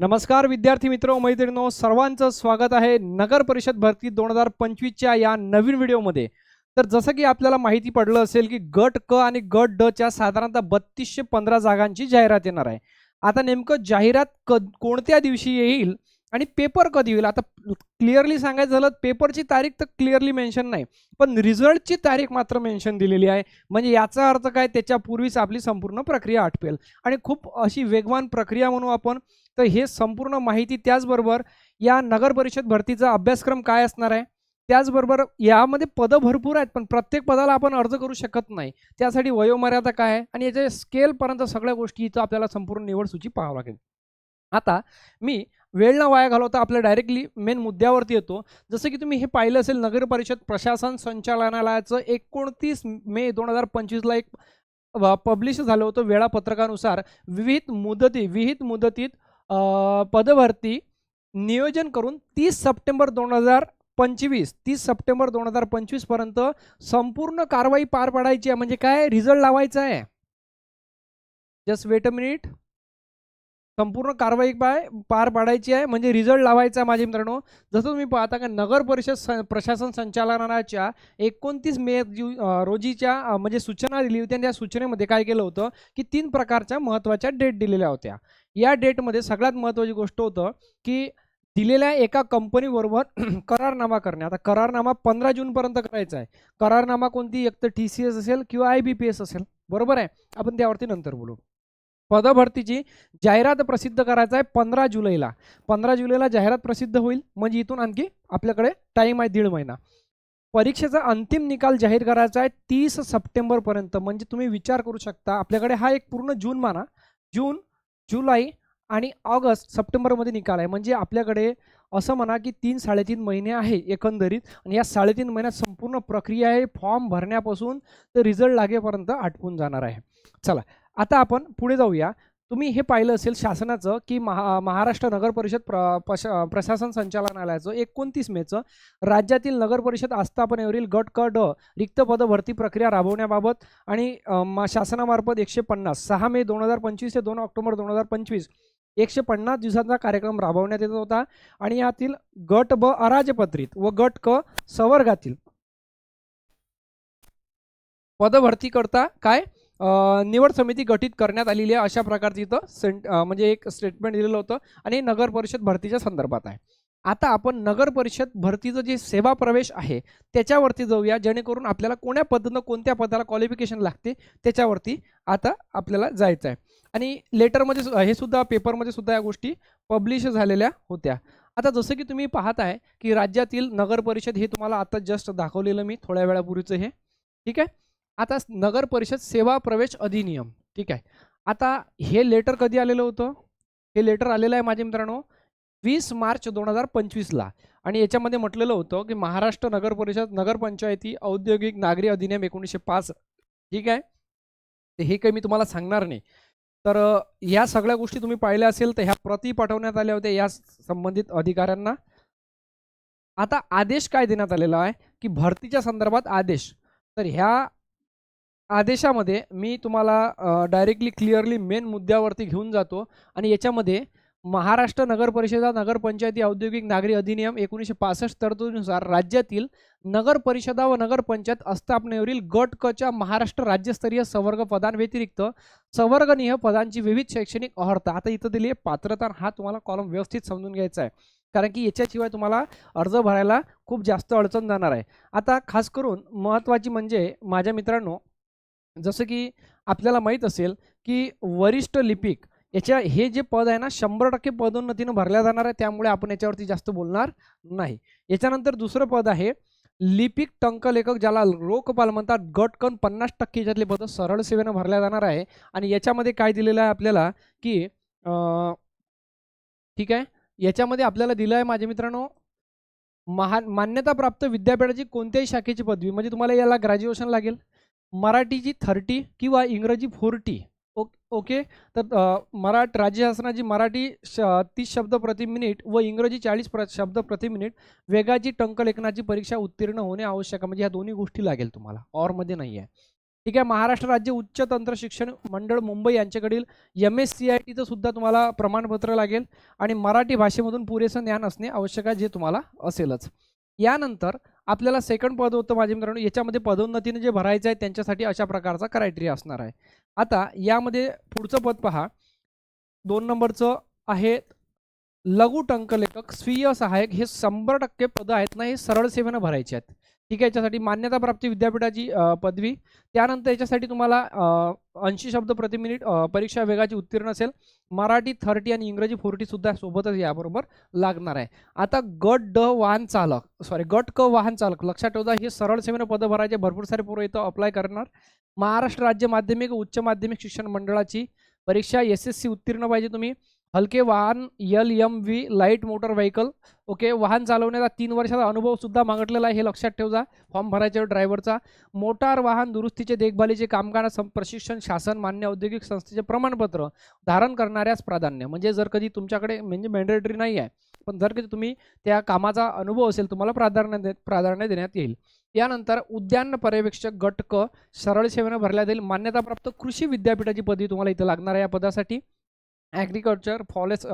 नमस्कार विद्यार्थी मित्र मैत्रिणींनो सर्वांचं स्वागत आहे नगर परिषद भरती दोन हजार पंचवीसच्या या नवीन व्हिडिओमध्ये. तर जसं की आपल्याला माहिती पडलं असेल की गट क आणि गट ड च्या साधारणतः बत्तीसशे पंधरा जागांची जाहिरात येणार आहे. आता नेमकं जाहिरात क कोणत्या दिवशी येईल? आणि पेपर कधी होईल आता क्लिअरली सांगायचं झालं पेपरची तारीख तर क्लिअरली मेन्शन नाही. पण रिझल्टची तारीख मात्र मेन्शन दिलेली आहे. म्हणजे याचा अर्थ काय? त्याच्यापूर्वीच आपली संपूर्ण प्रक्रिया आटपेल. आणि खूप अशी वेगवान प्रक्रिया म्हणू आपण तर हे संपूर्ण माहिती त्याचबरोबर या नगर परिषद भरतीचा अभ्यासक्रम काय असणार आहे? त्याचबरोबर यामध्ये पदं भरपूर आहेत पण प्रत्येक पदाला आपण अर्ज करू शकत नाही. त्यासाठी वयोमर्यादा काय आहे? आणि याच्या स्केलपर्यंत सगळ्या गोष्टी इथं आपल्याला संपूर्ण निवड सूची पाहावं लागेल. आता मी वेळ न वाया घालवता आपल्या डायरेक्टली मेन मुद्द्यावरती येतो. जसं की तुम्ही हे पाहिलं असेल नगर परिषद प्रशासन संचालनालयाचं एकोणतीस मे दोन हजार पंचवीसला एक पब्लिश झालं होतं वेळापत्रकानुसार. विविध मुदती विहित मुदतीत पदभरती नियोजन करून तीस सप्टेंबर दोन हजार पंचवीस तीस सप्टेंबर दोन हजार पंचवीसपर्यंत संपूर्ण कारवाई पार पाडायची आहे. म्हणजे काय? रिझल्ट लावायचा आहे. जस्ट वेट अ मिनिट संपूर्ण कारवाई पाय पार पाडायची आहे. म्हणजे रिझल्ट लावायचा आहे माझे मित्रांनो. जसं तुम्ही पाहता का नगर परिषद स- प्रशासन संचालनाच्या एकोणतीस मे रोजीच्या म्हणजे सूचना दिली होती आणि त्या सूचनेमध्ये काय केलं होतं की तीन प्रकारच्या महत्त्वाच्या डेट दिलेल्या होत्या. या डेटमध्ये सगळ्यात महत्त्वाची गोष्ट होतं की दिलेल्या एका कंपनीबरोबर करारनामा करणे. आता करारनामा पंधरा जूनपर्यंत करायचा आहे. करारनामा कोणती एक तर टी सी एस असेल किंवा आय बी पी एस असेल. बरोबर आहे? आपण त्यावरती नंतर बोलू. पदभरतीची जाहिरात प्रसिद्ध करायचं आहे पंधरा जुलैला. पंधरा जुलैला जाहिरात प्रसिद्ध होईल. म्हणजे इथून आणखी आपल्याकडे टाईम आहे दीड महिना. परीक्षेचा अंतिम निकाल जाहीर करायचा आहे तीस सप्टेंबरपर्यंत. म्हणजे तुम्ही विचार करू शकता आपल्याकडे हा एक पूर्ण जून माना जून जुलै आणि ऑगस्ट सप्टेंबरमध्ये निकाल आहे. म्हणजे आपल्याकडे असं म्हणा की तीन साडेतीन महिने आहे एकंदरीत. आणि या साडेतीन महिन्यात संपूर्ण प्रक्रिया आहे. फॉर्म भरण्यापासून ते रिझल्ट लागेपर्यंत आटपून जाणार आहे. चला आता आपण पुढे जाऊया. तुम्ही हे पाहिलं असेल शासनाचं की महा महाराष्ट्र नगर परिषद प्र पश प्रशासन संचालनालयाचं एकोणतीस मेचं राज्यातील नगर परिषद आस्थापनेवरील गट क ड रिक्त पद भरती प्रक्रिया राबवण्याबाबत आणि शासनामार्फत एकशे पन्नास सहा मे दोन हजार पंचवीस ते दोन ऑक्टोबर दोन हजार पंचवीस एकशे पन्नास दिवसांचा कार्यक्रम राबवण्यात येत होता आणि यातील गट ब अराजपत्रित व गट क संवर्गातील पदभरती करता काय? निवड समिती गठीत करण्यात आलेली आहे अशा प्रकारची इथं सेंट म्हणजे एक स्टेटमेंट दिलेलं होतं आणि नगर परिषद भरतीच्या संदर्भात आहे. आता आपण नगर परिषद भरतीचं जे सेवा प्रवेश आहे त्याच्यावरती जाऊया. जेणेकरून आपल्याला कोण्या पद्धतीनं कोणत्या पदाला क्वालिफिकेशन लागते त्याच्यावरती आता आपल्याला जायचं आहे. आणि लेटरमध्ये हे सुद्धा पेपरमध्ये सुद्धा या गोष्टी पब्लिश झालेल्या होत्या. आता जसं की तुम्ही पाहत आहे की राज्यातील नगर परिषद हे तुम्हाला आता जस्ट दाखवलेलं मी थोड्या वेळापूर्वीचं हे. ठीक आहे? आता नगर परिषद सेवा प्रवेश अधिनियम. ठीक आहे. आता हे लेटर कधी आलेलं होतं? हे लेटर आलेलं आहे माझ्या मित्रांनो वीस मार्च दोन हजार पंचवीसला. आणि याच्यामध्ये म्हटलेलं होतं की महाराष्ट्र नगर परिषद नगरपंचायती औद्योगिक नागरी अधिनियम एकोणीसशे पाच. ठीक आहे? हे काही मी तुम्हाला सांगणार नाही. तर ह्या या सगळ्या गोष्टी तुम्ही पाहिल्या असेल तर ह्या प्रती पाठवण्यात आल्या होत्या या संबंधित अधिकाऱ्यांना. आता आदेश काय देण्यात आलेला आहे? की भरतीच्या संदर्भात आदेश. तर ह्या आदेशामध्ये मी तुम्हाला डायरेक्टली क्लिअरली मेन मुद्द्यावरती घेऊन जातो आणि याच्यामध्ये महाराष्ट्र नगर परिषदा नगरपंचायती औद्योगिक नागरी अधिनियम एकोणीसशे पासष्ट तरतुदीनुसार राज्यातील नगर परिषदा व नगरपंचायत आस्थापनेवरील गट कच्या महाराष्ट्र राज्यस्तरीय संवर्ग पदांव्यतिरिक्त संवर्गनीय पदांची विविध शैक्षणिक अर्हता आता इथं दिली आहे पात्रता हा तुम्हाला कॉलम व्यवस्थित समजून घ्यायचा आहे. कारण की याच्याशिवाय तुम्हाला अर्ज भरायला खूप जास्त अडचण जाणार आहे. आता खास करून महत्त्वाची म्हणजे माझ्या मित्रांनो जसं की आपल्याला माहीत असेल की वरिष्ठ लिपिक याच्या हे जे पद आहे ना शंभर टक्के पदोन्नतीनं भरल्या जाणार आहे त्यामुळे आपण याच्यावरती जास्त बोलणार नाही. याच्यानंतर दुसरं पद आहे लिपिक टंकलेखक ज्याला लोकपाल म्हणतात गटकन पन्नास टक्के याच्यातले पदं सरळ सेवेनं भरल्या जाणार आहे. आणि याच्यामध्ये काय दिलेलं आहे आपल्याला की ठीक आहे याच्यामध्ये आपल्याला दिलं आहे माझ्या मित्रांनो महा मान्यताप्राप्त विद्यापीठाची कोणत्याही शाखेची पदवी म्हणजे तुम्हाला याला ग्रॅज्युएशन लागेल. मराठीची थर्टी किंवा इंग्रजी फोर्टी ओके? तर मराठ राज्य शासनाची मराठी श तीस शब्द प्रति मिनिट व इंग्रजी चाळीस प्र शब्द प्रति मिनिट वेगाची टंकलेखनाची परीक्षा उत्तीर्ण होणे आवश्यक आहे. म्हणजे ह्या दोन्ही गोष्टी लागेल तुम्हाला. ऑरमध्ये नाही आहे. ठीक आहे? महाराष्ट्र राज्य उच्च तंत्र शिक्षण मंडळ मुंबई यांच्याकडील एम एस सी आय टीचं सुद्धा तुम्हाला प्रमाणपत्र लागेल आणि मराठी भाषेमधून पुरेसं ज्ञान असणे आवश्यक आहे जे तुम्हाला असेलच. यानंतर आपल्याला सेकंड पद होतं माझे मित्रांनो याच्यामध्ये पदोन्नतीने जे भरायचं आहे त्यांच्यासाठी अशा प्रकारचा क्रायटेरिया असणार आहे. आता यामध्ये पुढचं पद पहा. दोन नंबरचं आहे लघु टंकलेखक स्वीय सहाय्यक हे शंभर टक्के पदं आहेत ना हे सरळ सेवेनं भरायचे आहेत. ठीक आहे याच्यासाठी मान्यता प्राप्ती विद्यापीठाची पदवी. त्यानंतर याच्यासाठी तुम्हाला ऐंशी शब्द प्रति मिनिट परीक्षा वेगाची उत्तीर्ण असेल. मराठी थर्टी आणि इंग्रजी फोर्टी सुद्धा सोबतच याबरोबर लागणार आहे. आता गट ड वाहन चालक सॉरी गट क वाहन चालक लक्षात ठेवता हे सरळ सेवेनं पदं भरायचे भरपूर सारे पोरं इथं अप्लाय करणार. महाराष्ट्र राज्य माध्यमिक व उच्च माध्यमिक शिक्षण मंडळाची परीक्षा एस एस सी उत्तीर्ण पाहिजे तुम्ही. हलके वाहन L M V light motor vehicle okay वाहन चालवण्याचा तीन वर्षाचा अनुभव सुद्धा मागितलेला आहे हे लक्षात ठेवजा. फॉर्म भरायच्या ड्रायव्हरचा. मोटार वाहन दुरुस्तीचे देखभालीचे कामगार सं प्रशिक्षण शासन मान्य औद्योगिक संस्थेचे प्रमाणपत्र धारण करणाऱ्यास प्राधान्य. म्हणजे जर कधी तुमच्याकडे म्हणजे मॅन्डेटरी नाही आहे पण जर कधी तुम्ही त्या कामाचा अनुभव असेल तुम्हाला प्राधान्य दे प्राधान्य देण्यात येईल. यानंतर उद्यान पर्यवेक्षक गट क सरळ सेवेनं भरल्या जाईल मान्यताप्राप्त कृषी विद्यापीठाची पदवी तुम्हाला इथं लागणार आहे या पदासाठी. ॲग्रिकल्चर फॉरेस्ट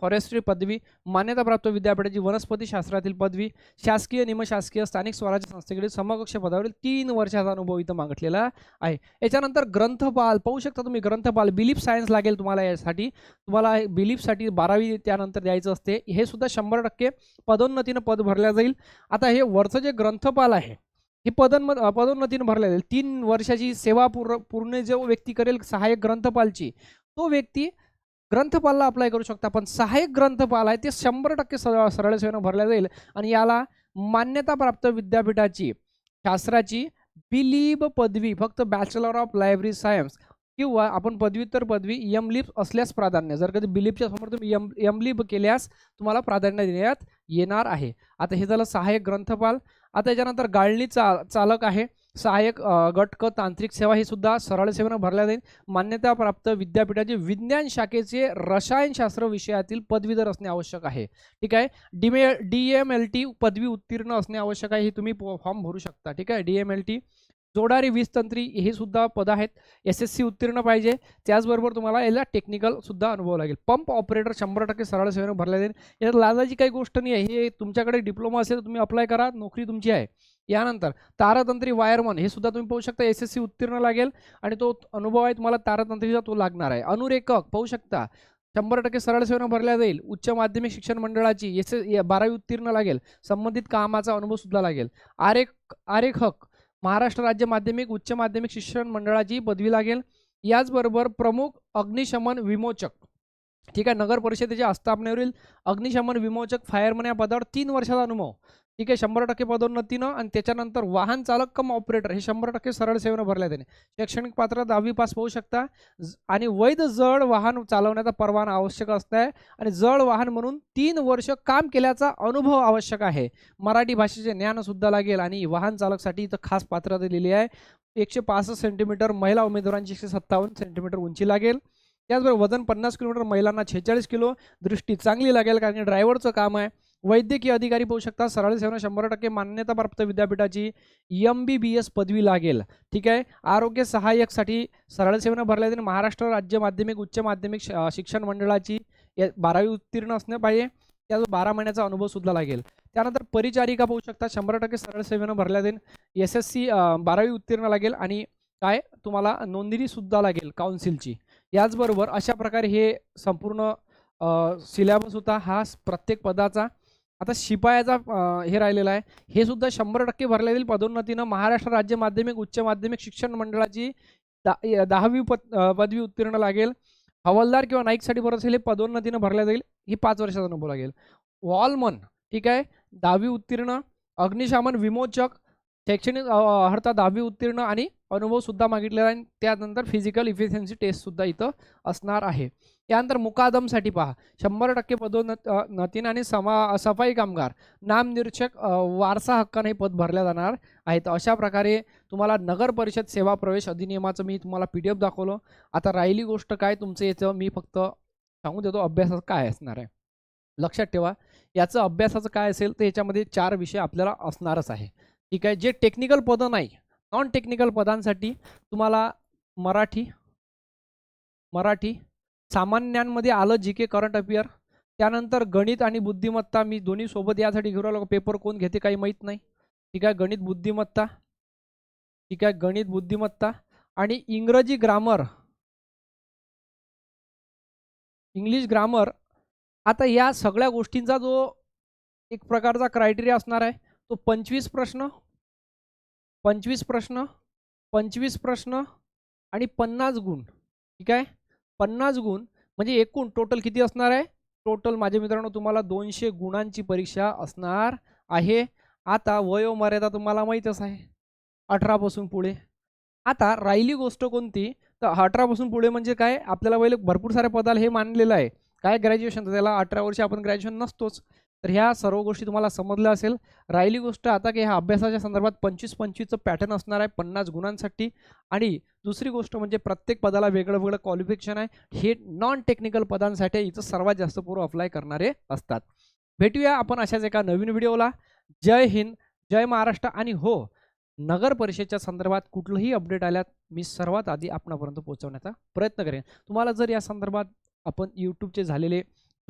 फॉरेस्ट्री पदवी मान्यताप्राप्त विद्यापीठाची वनस्पतीशास्त्रातील पदवी शासकीय निमशासकीय स्थानिक स्वराज्य संस्थेकडे समकक्ष पदावरील तीन वर्षाचा अनुभव इथं मागितलेला आहे. याच्यानंतर ग्रंथपाल पाहू शकता तुम्ही ग्रंथपाल बिलीफ सायन्स लागेल तुम्हाला यासाठी. तुम्हाला बिलीफसाठी बारावी त्यानंतर द्यायचं असते. हे सुद्धा शंभर टक्के पदोन्नतीनं पद भरल्या जाईल. आता हे वरचं जे ग्रंथपाल आहे हे पदोन्म पदोन्नतीनं भरल्या जाईल. तीन वर्षाची सेवा पूर्ण पूर्ण जो व्यक्ती करेल सहाय्यक ग्रंथपालची तो व्यक्ती ग्रंथपालला अप्लाय करू शकता पण सहाय्यक ग्रंथपाल आहे ते शंभर टक्के सरळ सरळ सेवेनं भरल्या जाईल. आणि याला मान्यताप्राप्त विद्यापीठाची शास्त्राची बिलीब पदवी फक्त बॅचलर ऑफ लायब्ररी सायन्स किंवा आपण पदव्युत्तर पदवी यम लिप असल्यास प्राधान्य. जर कधी बिलीपच्या समोर तुम्ही यम यम लिप केल्यास तुम्हाला प्राधान्य देण्यात येणार आहे. आता हे झालं सहाय्यक ग्रंथपाल. आता याच्यानंतर गाळणी चा चालक आहे. सहाय्यक गट क तांत्रिक सेवा ही सुद्धा सरळ सेवेनं भरल्या जाईल. मान्यताप्राप्त विद्यापीठाचे विज्ञान शाखेचे रसायनशास्त्र विषयातील पदवीधर असणे आवश्यक आहे. ठीक आहे? डीमे डी एम एल टी पदवी उत्तीर्ण असणे आवश्यक आहे हे तुम्ही फॉर्म भरू शकता. ठीक आहे? डी एम एल टी जोडारी वीज तंत्री हे सुद्धा पद आहेत. एस एस सी उत्तीर्ण पाहिजे. त्याचबरोबर तुम्हाला याला टेक्निकल सुद्धा अनुभव लागेल. पंप ऑपरेटर शंभर टक्के सरळ सेवेनं भरल्या जाईल. यात लाजाची काही गोष्ट नाही आहे. हे तुमच्याकडे डिप्लोमा असेल तर तुम्ही अप्लाय करा. नोकरी तुमची आहे. यानंतर तारातंत्री वायरमन हे सुद्धा तुम्ही पाहू शकता एस एस सी उत्तीर्ण लागेल आणि तो अनुभव आहे तुम्हाला तारतंत्रीचा तो लागणार आहे. अनुरेखक पाहू शकता शंभर टक्के सरळ सेवेनं भरल्या जाईल. उच्च माध्यमिक शिक्षण मंडळाची एस एस बारावी उत्तीर्ण लागेल. संबंधित कामाचा अनुभव सुद्धा लागेल. आरेख आरेखक महाराष्ट्र राज्य माध्यमिक उच्च माध्यमिक शिक्षण मंडळाची पदवी लागेल. याचबरोबर प्रमुख अग्निशमन विमोचक. ठीक आहे नगर परिषदेच्या आस्थापनेवरील अग्निशमन विमोचक फायरमन या पदावर तीन वर्षाचा अनुभव. ठीक आहे शंभर टक्के पदोन्नतीनं आणि त्याच्यानंतर वाहन चालक कम ऑपरेटर हे शंभर टक्के सरळ सेवेनं भरल्या त्याने. शैक्षणिक पात्र दहावी पास होऊ शकता. ज- आणि वैध जड वाहन चालवण्याचा परवाना आवश्यक असत आहे आणि जड वाहन म्हणून तीन वर्ष काम केल्याचा अनुभव आवश्यक आहे. मराठी भाषेचे ज्ञानसुद्धा लागेल आणि वाहन चालकसाठी इथं खास पात्रता दिलेली आहे. एकशे पासष्ट सेंटीमीटर महिला उमेदवारांची एकशे सत्तावन्न सेंटीमीटर उंची लागेल. त्याचबरोबर वजन पन्नास किलोमीटर महिलांना छेचाळीस किलो. दृष्टी चांगली लागेल कारण की ड्रायव्हरचं काम आहे. वैद्यकीय अधिकारी पाहू शकता. सरळ सेवेनं शंभर टक्के मान्यताप्राप्त विद्यापीठाची एम बी बी एस पदवी लागेल. ठीक आहे? आरोग्य सहाय्यकसाठी सरळ सेवेनं भरल्या जाईल महाराष्ट्र राज्य माध्यमिक उच्च माध्यमिक श- शिक्षण मंडळाची बारावी उत्तीर्ण असणं पाहिजे. त्याचा बारा महिन्याचा अनुभव सुद्धा लागेल. त्यानंतर परिचारिका पाहू शकता. शंभर टक्के सरळ सेवेनं भरल्या जाईल एस एस सी बारावी उत्तीर्ण लागेल आणि काय? तुम्हाला नोंदणीसुद्धा लागेल काउन्सिलची. याचबरोबर अशा प्रकारे हे संपूर्ण सिलेबस होता. हा प्रत्येक पदाचा आता शिपायाचा हे राहिलेला आहे. हे सुद्धा शंभर टक्के भरल्या जाईल. पदोन्नतीनं महाराष्ट्र राज्य माध्यमिक उच्च माध्यमिक शिक्षण मंडळाची दा दहावी पद पदवी उत्तीर्ण लागेल. हवालदार किंवा नाईकसाठी भरत असेल हे पदोन्नतीनं भरल्या जाईल. ही पाच वर्षाचा अनुभव लागेल. वॉलमन ठीक आहे? दहावी उत्तीर्ण. अग्निशामन विमोचक. शैक्षणिक अर्हता दहावी उत्तीर्ण आणि अनुभवसुद्धा मागितलेला आहे. आणि त्यानंतर फिजिकल इफिशियन्सी टेस्टसुद्धा इथं असणार आहे. त्यानंतर मुकादमसाठी पहा. शंभर टक्के पदोन्नत नतीन आणि समा सफाई कामगार नामनिरीक्षक वारसा हक्काने हे पद भरल्या जाणार आहेत. अशा प्रकारे तुम्हाला नगर परिषद सेवा प्रवेश अधिनियमाचं मी तुम्हाला पी डी एफ दाखवलं. आता राहिली गोष्ट काय तुमचं याचं मी फक्त सांगू देतो अभ्यासाचं काय असणार आहे. लक्षात ठेवा. याचं अभ्यासाचं काय असेल तर याच्यामध्ये चार विषय आपल्याला असणारच आहे. ठीक आहे? जे टेक्निकल पदं नाही नॉन टेक्निकल पदांसाठी तुम्हाला मराठी मराठी सामान्यांमध्ये आलं जी के करंट अफेअर त्यानंतर गणित आणि बुद्धिमत्ता मी दोन्ही सोबत यासाठी घेऊन राहिलो पेपर कोण घेते काही माहीत नाही. ठीक आहे गणित बुद्धिमत्ता. ठीक आहे गणित बुद्धिमत्ता. आणि इंग्रजी ग्रामर इंग्लिश ग्रामर आता या सगळ्या गोष्टींचा जो एक प्रकारचा क्रायटेरिया असणार आहे तो पंचवीस प्रश्न पंचवीस प्रश्न पंचवीस प्रश्न आणि पन्नास गुण. ठीक आहे? पन्नास गुण म्हणजे एकूण टोटल किती असणार आहे? टोटल माझ्या मित्रांनो तुम्हाला दोनशे गुणांची परीक्षा असणार आहे. आता वयोमर्यादा तुम्हाला माहीतच आहे. अठरापासून पुढे. आता राहिली गोष्ट कोणती? तर अठरापासून पुढे म्हणजे काय? आपल्याला पहिले भरपूर साऱ्या पदाला हे मानलेलं आहे. काय ग्रॅज्युएशन तर त्याला अठरा वर्ष आपण ग्रॅज्युएशन नसतोच. तर ह्या सर्व गोष्टी तुम्हाला समजल्या असेल. राहिली गोष्ट आता की ह्या अभ्यासाच्या संदर्भात पंचवीस पंचवीसचं पॅटर्न असणार आहे पन्नास गुणांसाठी. आणि दुसरी गोष्ट म्हणजे प्रत्येक पदाला वेगळं वेगळं क्वालिफिकेशन आहे. हे नॉन टेक्निकल पदांसाठी इथं सर्वात जास्त पूर्व अप्लाय करणारे असतात. भेटूया आपण अशाच एका नवीन व्हिडिओला. जय हिंद जय महाराष्ट्र आणि हो नगर परिषदेच्या संदर्भात कुठलंही अपडेट आल्यात मी सर्वात आधी आपणापर्यंत पोहोचवण्याचा प्रयत्न करेन. तुम्हाला जर या संदर्भात आपण यूट्यूबचे झालेले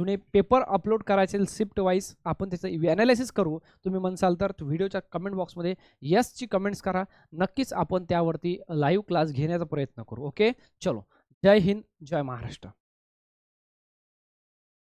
जुने पेपर अपलोड करायचे असेल शिफ्ट वाईज आपण त्याचं ॲनालिसिस करू. तुम्ही म्हणसाल तर व्हिडिओच्या कमेंट बॉक्समध्ये यसची कमेंट्स करा. नक्कीच आपण त्यावरती लाईव्ह क्लास घेण्याचा प्रयत्न करू. ओके चलो. जय हिंद जय महाराष्ट्र.